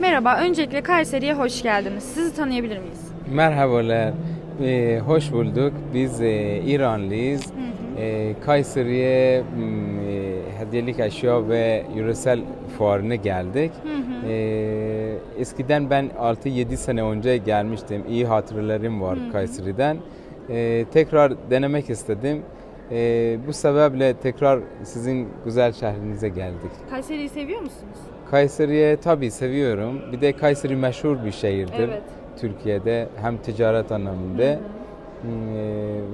Merhaba, öncelikle Kayseri'ye hoş geldiniz. Sizi tanıyabilir miyiz? Merhabalar, Ee, hoş bulduk. Biz e, İranlıyız. Ee, Kayseri'ye m, e, hediyelik eşya ve yöresel fuarına geldik. Ee, eskiden ben 6-7 sene önce gelmiştim. İyi hatırlarım var Kayseri'den. Ee, tekrar denemek istedim. Ee, bu sebeple tekrar sizin güzel şehrinize geldik. Kayseri'yi seviyor musunuz? Kayseri'ye tabii seviyorum. Bir de Kayseri meşhur bir şehirdir. Evet. Türkiye'de hem ticaret anlamında e,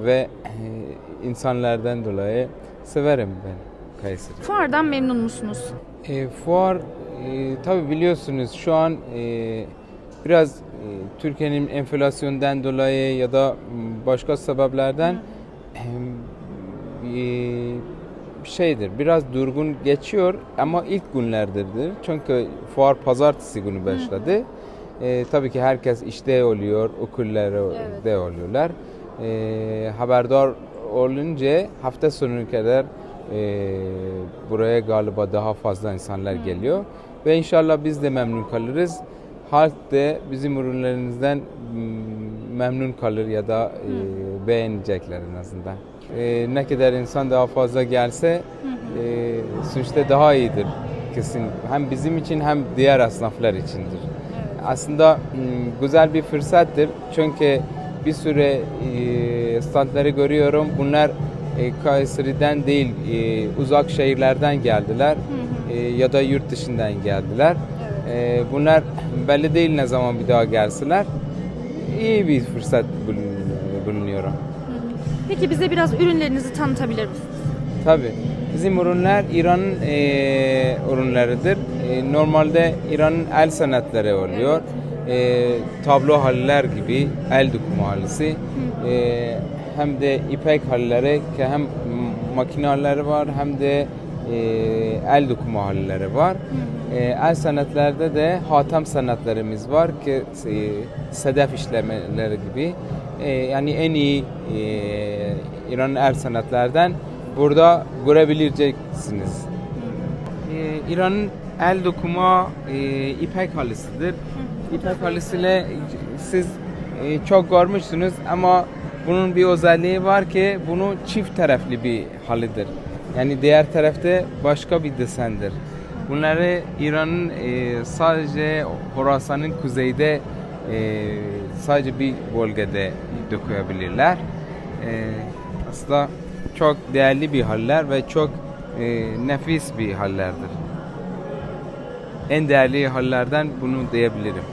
ve e, insanlardan dolayı severim ben Kayseri. Fuardan memnun musunuz? E, fuar e, tabii biliyorsunuz şu an e, biraz e, Türkiye'nin enflasyondan dolayı ya da başka sebeplerden e, şeydir biraz durgun geçiyor ama ilk günlerdedir. Çünkü fuar pazartesi günü başladı. E, tabii ki herkes işte oluyor, okullarda oluyorlar. E, haberdar olunca hafta sonu kadar e, buraya galiba daha fazla insanlar geliyor. Ve inşallah biz de memnun kalırız. Halk da bizim ürünlerimizden memnun kalır ya da e, beğenecekler en azından. E, ne kadar insan daha fazla gelse e, sonuçta daha iyidir kesin. Hem bizim için hem diğer esnaflar içindir. Aslında güzel bir fırsattır. Çünkü bir süre e, standları görüyorum. Bunlar e, Kayseri'den değil, e, uzak şehirlerden geldiler e, ya da yurt dışından geldiler. E, bunlar belli değil ne zaman bir daha gelseler. İyi bir fırsat bulun- bulunuyorum. Peki bize biraz ürünlerinizi tanıtabilir misiniz? Tabii. Bizim ürünler İran'ın e, ürünleridir. E, normalde İran'ın el sanatları oluyor. E, tablo haller gibi el dokuma halisi. E, hem de ipek halleri ki hem makineleri var hem de e, el dokuma halleri var. E, el sanatlarda da hatam sanatlarımız var ki e, sedef işlemeleri gibi. E, yani en iyi e, İran'ın el sanatlardan burada görebileceksiniz. Ee, İran'ın el dokuma e, ipek halısıdır. İpek halısıyla siz e, çok görmüşsünüz ama bunun bir özelliği var ki bunu çift taraflı bir halıdır. Yani diğer tarafta başka bir desendir. Bunları İran'ın e, sadece Horasan'ın kuzeyde e, sadece bir bölgede dokuyabilirler. E, aslında çok değerli bir haller ve çok e, nefis bir hallerdir. En değerli hallerden bunu diyebilirim.